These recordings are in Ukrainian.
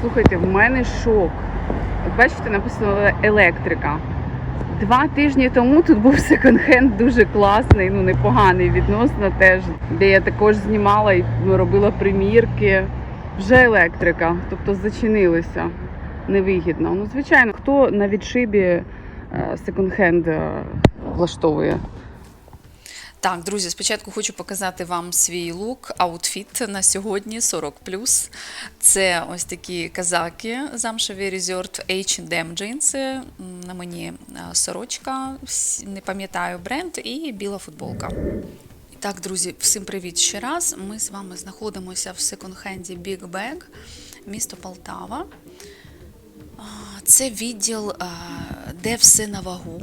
Слухайте, в мене шок. От бачите, написано електрика. Два тижні тому тут був секонд-хенд дуже класний, ну непоганий відносно теж, де я також знімала і робила примірки. Вже електрика, тобто зачинилися. Невигідно. Ну, звичайно, хто на відшибі е, секонд-хенд е, влаштовує? Так, друзі, спочатку хочу показати вам свій лук, аутфіт на сьогодні 40 Це ось такі казаки замшеві Resort H&M джинси. На мені е, сорочка, не пам'ятаю бренд, і біла футболка. Так, друзі, всім привіт ще раз. Ми з вами знаходимося в секонд-хенді Big Bag, місто Полтава. Це відділ, де все на вагу.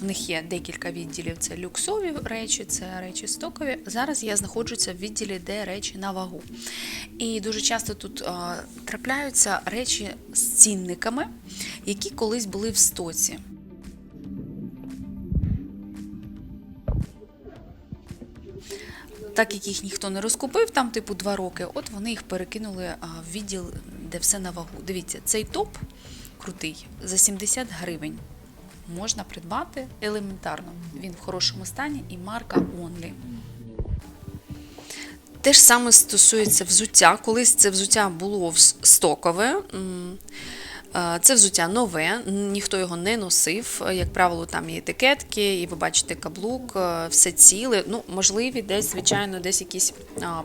В них є декілька відділів: це люксові речі, це речі стокові. Зараз я знаходжуся в відділі, де речі на вагу. І дуже часто тут трапляються речі з цінниками, які колись були в стоці. Так як їх ніхто не розкупив, там типу два роки, от вони їх перекинули в відділ, де все на вагу. Дивіться, цей топ крутий за 70 гривень. Можна придбати елементарно. Він в хорошому стані і марка Only. Те ж саме стосується взуття. Колись це взуття було стокове. Це взуття нове, ніхто його не носив. Як правило, там є етикетки, і ви бачите каблук, е, все ціле. Ну, можливі, десь, звичайно, десь якісь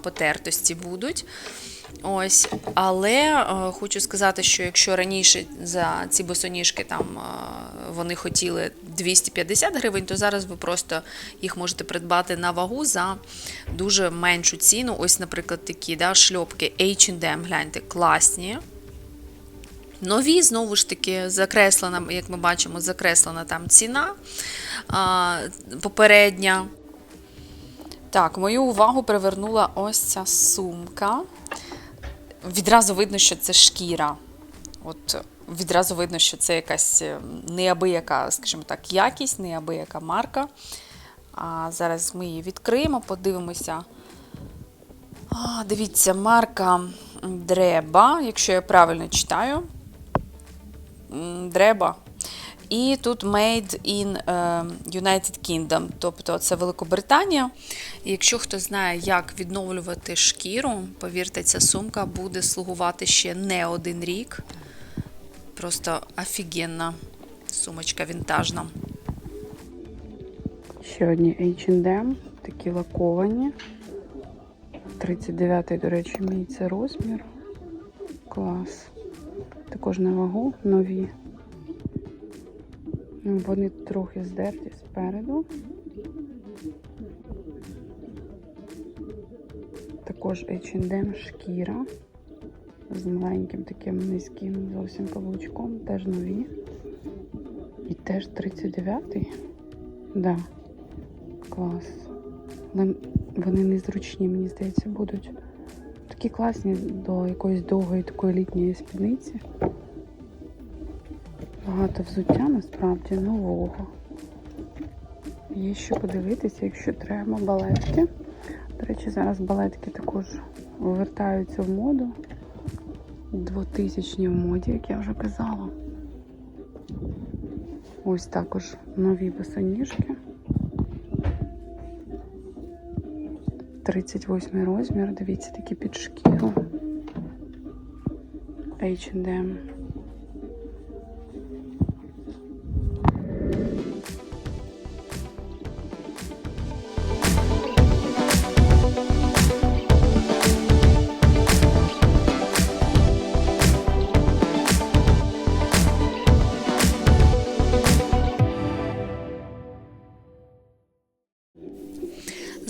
потертості будуть. Ось, але е, хочу сказати, що якщо раніше за ці босоніжки там е, вони хотіли 250 гривень, то зараз ви просто їх можете придбати на вагу за дуже меншу ціну. Ось, наприклад, такі да, шльопки H&M, гляньте, класні. Нові, знову ж таки, закреслена, як ми бачимо, закреслена там ціна а, попередня. Так, мою увагу привернула ось ця сумка. Відразу видно, що це шкіра. От відразу видно, що це якась е, неабияка, скажімо так, якість, неабияка марка. А зараз ми її відкриємо, подивимося. А, дивіться, марка Дреба, якщо я правильно читаю. Дреба. І тут Made in е, United Kingdom, тобто це Великобританія. І якщо хто знає, як відновлювати шкіру, повірте, ця сумка буде слугувати ще не один рік. Просто офігенна сумочка вінтажна. Ще одні H&M, такі лаковані. 39-й, до речі, мій це розмір. Клас. Також на вагу нові. Вони трохи здерті спереду. Також H&M шкіра. З маленьким таким низьким зовсім каблучком. Теж нові. І теж 39-й. Да. Клас. Але вони незручні, мені здається, будуть. Такі класні до якоїсь довгої такої літньої спідниці. Багато взуття насправді нового. Є що подивитися, якщо треба, балетки. До речі, зараз балетки також повертаються в моду. 2000 в моді, як я вже казала. Ось також нові босоніжки. 38 розмір. Дивіться, такі під шкіру. H&M.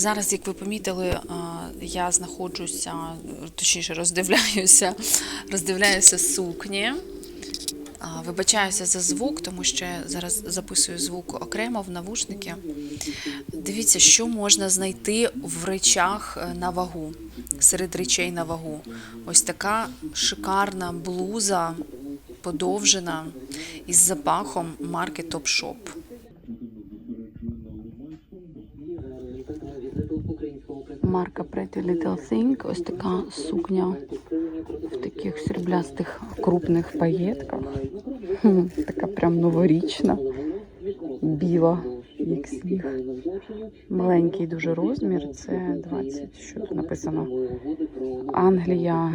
Зараз, як ви помітили, е, я знаходжуся, точніше, роздивляюся, роздивляюся сукні. Вибачаюся за звук, тому що я зараз записую звук окремо в навушники. Дивіться, що можна знайти в речах е, на вагу, серед речей на вагу. Ось така шикарна блуза, подовжена із запахом марки Topshop. Марка Pretty Little Thing. Ось така сукня в таких сріблястих крупних паєтках. Така прям новорічна, біла, як сніг. Маленький дуже розмір. Це 20, що тут написано. Англія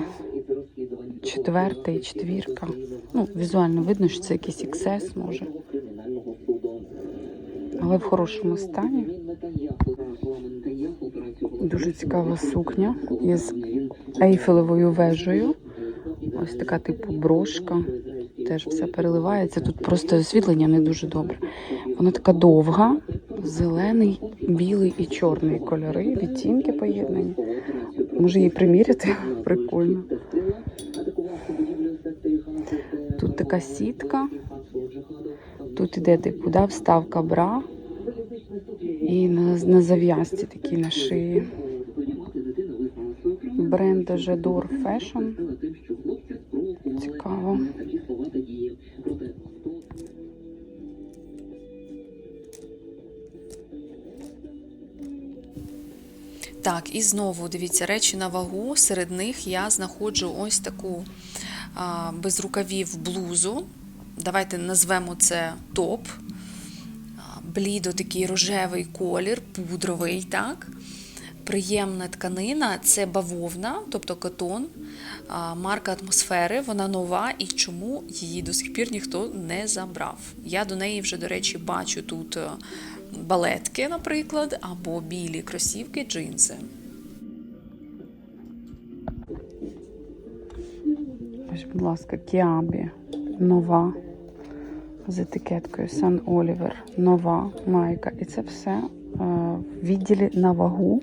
четвертий, четвірка. Ну, візуально видно, що це якийсь XS може. Але в хорошому стані. Дуже цікава сукня із ейфелевою вежею. Ось така типу брошка. Теж все переливається. Тут просто освітлення не дуже добре. Вона така довга, зелений, білий і чорний кольори, відтінки поєднані. Може її приміряти? Прикольно. Тут така сітка. Тут іде типу, да, вставка бра. І на, на зав'язці такі на шиї. Бренд Jador Fashion. Цікаво. Так, і знову дивіться речі на вагу. Серед них я знаходжу ось таку без рукавів блузу. Давайте назвемо це топ. Блідо такий рожевий колір, пудровий, так. Приємна тканина, це бавовна, тобто котон, марка атмосфери, вона нова і чому її до сих пір ніхто не забрав. Я до неї вже, до речі, бачу тут е, балетки, наприклад, або білі кросівки, джинси. Будь ласка, Кіабі. Нова. З етикеткою Сан Олівер. Нова майка. І це все е, в відділі на вагу.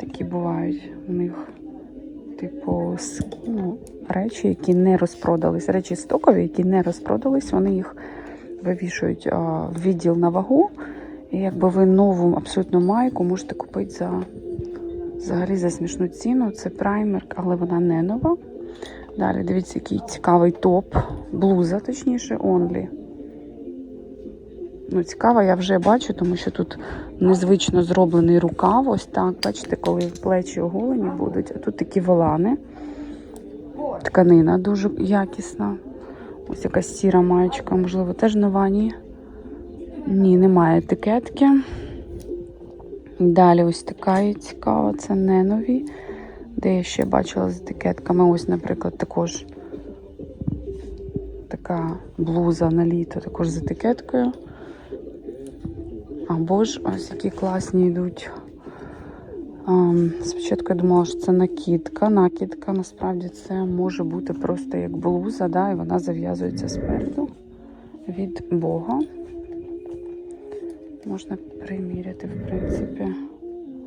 Такі бувають у них, типу, ну, речі, які не розпродались. Речі стокові, які не розпродались, вони їх вивішують е, в відділ на вагу. І якби ви нову абсолютно майку можете купити за взагалі за смішну ціну. Це праймер, але вона не нова. Далі дивіться, який цікавий топ. Блуза, точніше, онлі. Ну, цікаво, я вже бачу, тому що тут незвично зроблений рукав. Ось так. Бачите, коли плечі оголені будуть. А тут такі волани. Тканина дуже якісна. Ось якась сіра маєчка, можливо, теж нова, ні. Ні, немає етикетки. Далі ось така цікава, це не нові. Де я ще бачила з етикетками. Ось, наприклад, також така блуза на літо, також з етикеткою. Або ж ось які класні йдуть. Ем, спочатку я думала, що це накидка. Накидка насправді це може бути просто як блуза, да, і вона зав'язується спереду від Бога. Можна приміряти, в принципі.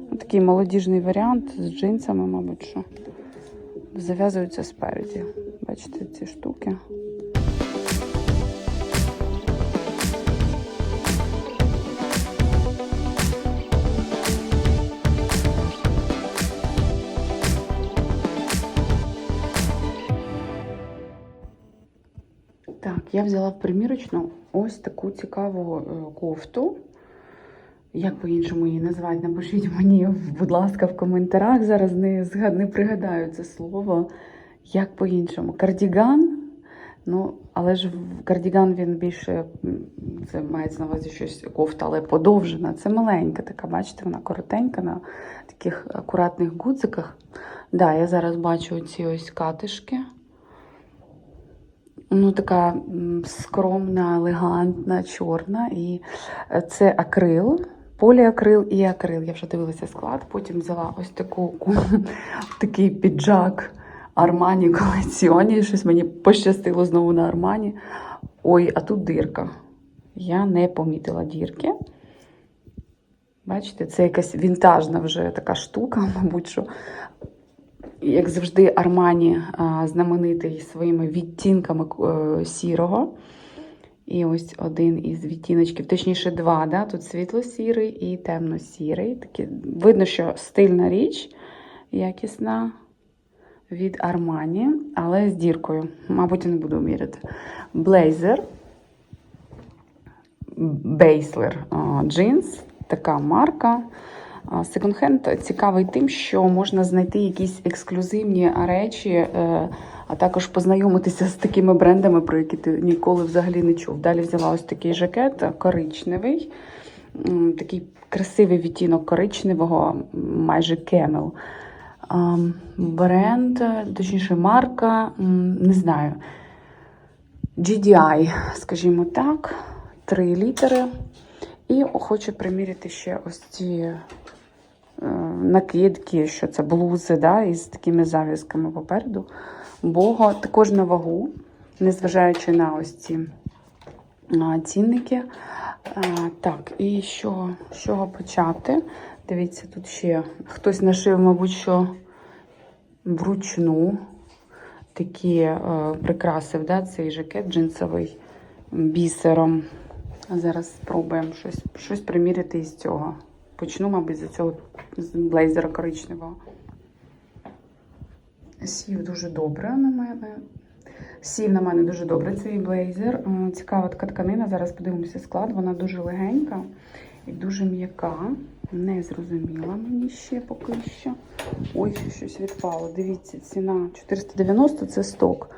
Такий молодіжний варіант з джинсами, мабуть, що зав'язуються спереді. Бачите ці штуки. Так, я взяла в примірочну ось таку цікаву е, кофту. Як по-іншому її назвати, напишіть мені, будь ласка, в коментарях. Зараз не, не пригадаю це слово. Як по-іншому? Кардіган. Ну, але ж кардіган він більше це мається на увазі щось кофта, але подовжена. Це маленька така, бачите, вона коротенька на таких акуратних гудзиках. Да, я зараз бачу ці ось катишки. Ну, така скромна, елегантна, чорна. І е, це акрил, поліакрил і акрил. Я вже дивилася склад. Потім взяла ось таку такий піджак Армані колекціоні. Щось мені пощастило знову на Армані. Ой, а тут дирка. Я не помітила дірки. Бачите, це якась вінтажна вже така штука, мабуть, що як завжди, Армані знаменитий своїми відтінками е, сірого. І ось один із відтіночків, точніше, два. Да? Тут світло-сірий і темно-сірий. Видно, що стильна річ, якісна від Армані, але з діркою. Мабуть, я не буду міряти. Блейзер. Бейслер джинс, така марка. Секонд-хенд цікавий тим, що можна знайти якісь ексклюзивні речі, е, а також познайомитися з такими брендами, про які ти ніколи взагалі не чув. Далі взяла ось такий жакет коричневий, такий красивий відтінок коричневого, майже кемел. Бренд, точніше, марка, не знаю. GDI, скажімо так, три літери. І хочу приміряти ще ось ці накидки, що це блузи, да, із такими зав'язками попереду. Бого також на вагу, незважаючи на ось ці цінники. А, так, і що, з чого почати? Дивіться, тут ще хтось нашив, мабуть, що вручну такі е, прикрасив, да, цей жакет джинсовий бісером. Зараз спробуємо щось, щось приміряти із цього. Почну, мабуть, з цього блейзера коричневого. Сів дуже добре на мене. Сів на мене дуже добре цей блейзер. Цікава така тканина. Зараз подивимося склад. Вона дуже легенька і дуже м'яка. Не зрозуміла мені ще поки що. Ой, щось відпало. Дивіться, ціна 490 це сток.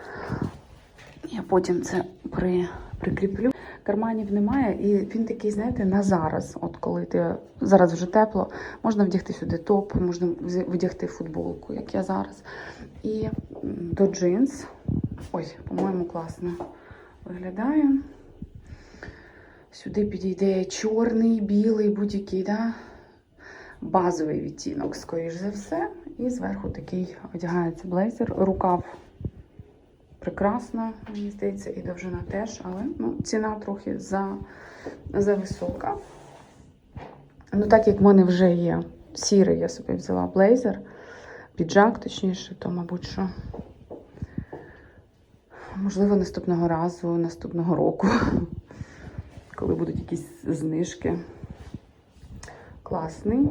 Я потім це при, прикріплю. Карманів немає, і він такий, знаєте, на зараз. От коли ти зараз вже тепло, можна вдягти сюди топ, можна вдягти футболку, як я зараз. І до джинс. Ой, по-моєму, класно виглядає. Сюди підійде чорний, білий, будь-який, да? базовий відтінок, скоріш за все. І зверху такий одягається блейзер. Рукав прекрасна, мені здається, і довжина теж, але ну, ціна трохи за, за висока. Ну, так як в мене вже є сірий, я собі взяла блейзер, піджак, точніше, то, мабуть, що. Можливо, наступного разу, наступного року, коли будуть якісь знижки. Класний.